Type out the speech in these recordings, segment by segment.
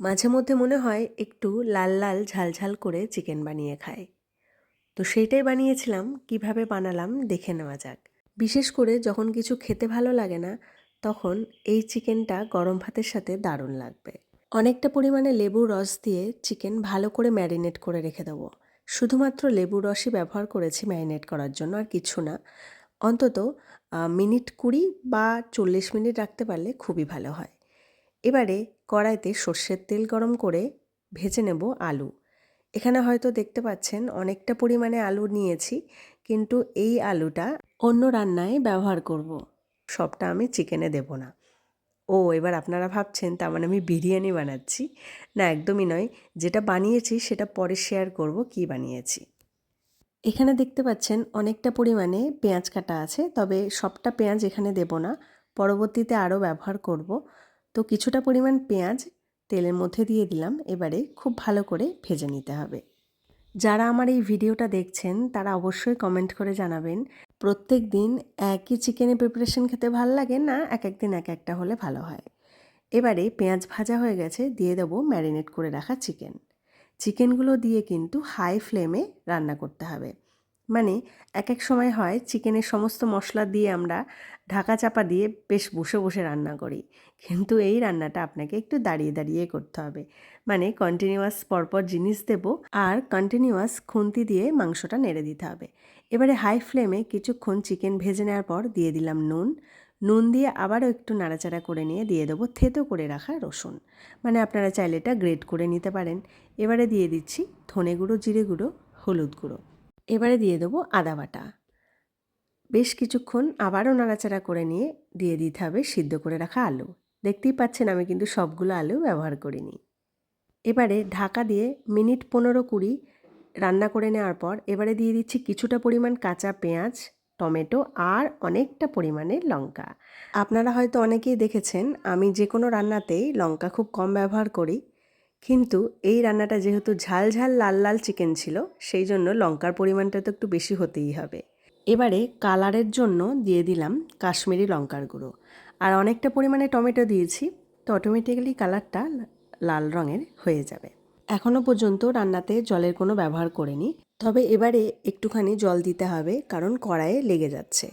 মাঝে মধ্যে মনে হয় একটু লাল লাল ঝাল ঝাল করে চিকেন বানিয়ে খাই তো সেইটাই বানিয়েছিলাম, কীভাবে বানালাম দেখে নেওয়া যাক। বিশেষ করে যখন কিছু খেতে ভালো লাগে না, তখন এই চিকেনটা গরম ভাতের সাথে দারুণ লাগবে। অনেকটা পরিমাণে লেবুর রস দিয়ে চিকেন ভালো করে ম্যারিনেট করে রেখে দেবো। শুধুমাত্র লেবুর রসই ব্যবহার করেছি ম্যারিনেট করার জন্য, আর কিছু না। অন্তত মিনিট কুড়ি বা চল্লিশ মিনিট রাখতে পারলে খুবই ভালো হয়। এবারে কড়াইতে সর্ষের তেল গরম করে ভেজে নেব আলু। এখানে হয়তো দেখতে পাচ্ছেন অনেকটা পরিমাণে আলু নিয়েছি, কিন্তু এই আলুটা অন্য রান্নায় ব্যবহার করব। সবটা আমি চিকেনে দেব না। ও, এবার আপনারা ভাবছেন, তার মানে আমি বিরিয়ানি বানাচ্ছি? না, একদমই নয়। যেটা বানিয়েছি, সেটা পরে শেয়ার করব কি বানিয়েছি। এখানে দেখতে পাচ্ছেন অনেকটা পরিমাণে পেঁয়াজ কাটা আছে, তবে সবটা পেঁয়াজ এখানে দেব না। পরবর্তীতে আরও ব্যবহার করব। তো কিছুটা পরিমাণ পেঁয়াজ তেলের মধ্যে দিয়ে দিলাম। এবারে খুব ভালো করে ভেজে নিতে হবে। যারা আমার এই ভিডিওটা দেখছেন, তারা অবশ্যই কমেন্ট করে জানাবেন, প্রত্যেক দিন একই চিকেনের প্রিপারেশন খেতে ভালো লাগে না এক এক দিন এক একটা হলে ভালো হয়? এবারে পেঁয়াজ ভাজা হয়ে গেছে, দিয়ে দেবো ম্যারিনেট করে রাখা চিকেন চিকেনগুলো দিয়ে কিন্তু হাই ফ্লেমে রান্না করতে হবে। মানে এক এক সময় হয় চিকেনের সমস্ত মশলা দিয়ে আমরা ঢাকা চাপা দিয়ে বেশ বসে বসে রান্না করি। কিন্তু এই রান্নাটা আপনাকে একটু দাঁড়িয়ে দাঁড়িয়ে করতে হবে। মানে কন্টিনিউয়াস পরপর জিনিস দেব আর কন্টিনিউয়াস খুন্তি দিয়ে মাংসটা নেড়ে দিতে হবে। এবারে হাই ফ্লেমে কিছুক্ষণ চিকেন ভেজে নেওয়ার পর দিয়ে দিলাম নুন। নুন দিয়ে আবারও একটু নাড়াচাড়া করে নিয়ে দিয়ে দেবো থেতো করে রাখা রসুন। মানে আপনারা চাইলে এটা গ্রেট করে নিতে পারেন। এবারে দিয়ে দিচ্ছি ধনে গুঁড়ো, জিরে গুঁড়ো, হলুদ গুঁড়ো। এবারে দিয়ে দেবো আদা বাটা। বেশ কিছুক্ষণ আবারও নাড়াচাড়া করে নিয়ে দিয়ে দিতে হবে সিদ্ধ করে রাখা আলু। দেখতেই পাচ্ছেন আমি কিন্তু সবগুলো আলু ব্যবহার করিনি। এবারে ঢাকা দিয়ে মিনিট পনেরো কুড়ি রান্না করে নেওয়ার পর এবারে দিয়ে দিচ্ছি কিছুটা পরিমাণ কাঁচা পেঁয়াজ, টমেটো আর অনেকটা পরিমাণে লঙ্কা। আপনারা হয়তো অনেকেই দেখেছেন, আমি যে কোনো রান্নাতেই লঙ্কা খুব কম ব্যবহার করি। কিন্তু এই রান্নাটা যেহেতু ঝাল ঝাল লাল লাল চিকেন ছিল, সেই জন্য লঙ্কার পরিমাণটা তো একটু বেশি হতেই হবে। এবারে কালারের জন্য দিয়ে দিলাম কাশ্মীরি লঙ্কার গুঁড়ো। আর অনেকটা পরিমাণে টমেটো দিয়েছি, তো অটোমেটিক্যালি কালারটা লাল রঙের হয়ে যাবে। এখনও পর্যন্ত রান্নাতে জলের কোনো ব্যবহার করিনি, তবে এবারে একটুখানি জল দিতে হবে, কারণ কড়াইয়ে লেগে যাচ্ছে।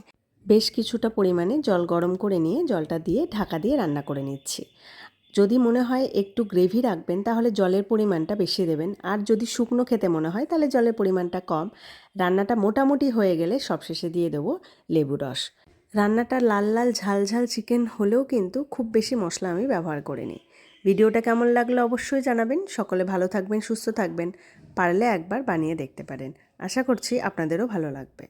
বেশ কিছুটা পরিমাণে জল গরম করে নিয়ে জলটা দিয়ে ঢাকা দিয়ে রান্না করে নিচ্ছি। যদি মনে হয় একটু গ্রেভি রাখবেন, তাহলে জলের পরিমাণটা বেশি দেবেন। আর যদি শুকনো খেতে মনে হয়, তাহলে জলের পরিমাণটা কম। রান্নাটা মোটামুটি হয়ে গেলে সবশেষে দিয়ে দেবো লেবু রস। রান্নাটা লাল লাল ঝাল ঝাল চিকেন হলেও কিন্তু খুব বেশি মশলা আমি ব্যবহার করিনি। ভিডিওটা কেমন লাগল অবশ্যই জানাবেন। সকলে ভালো থাকবেন, সুস্থ থাকবেন। পারলে একবার বানিয়ে দেখতে পারেন। আশা করছি আপনাদেরও ভালো লাগবে।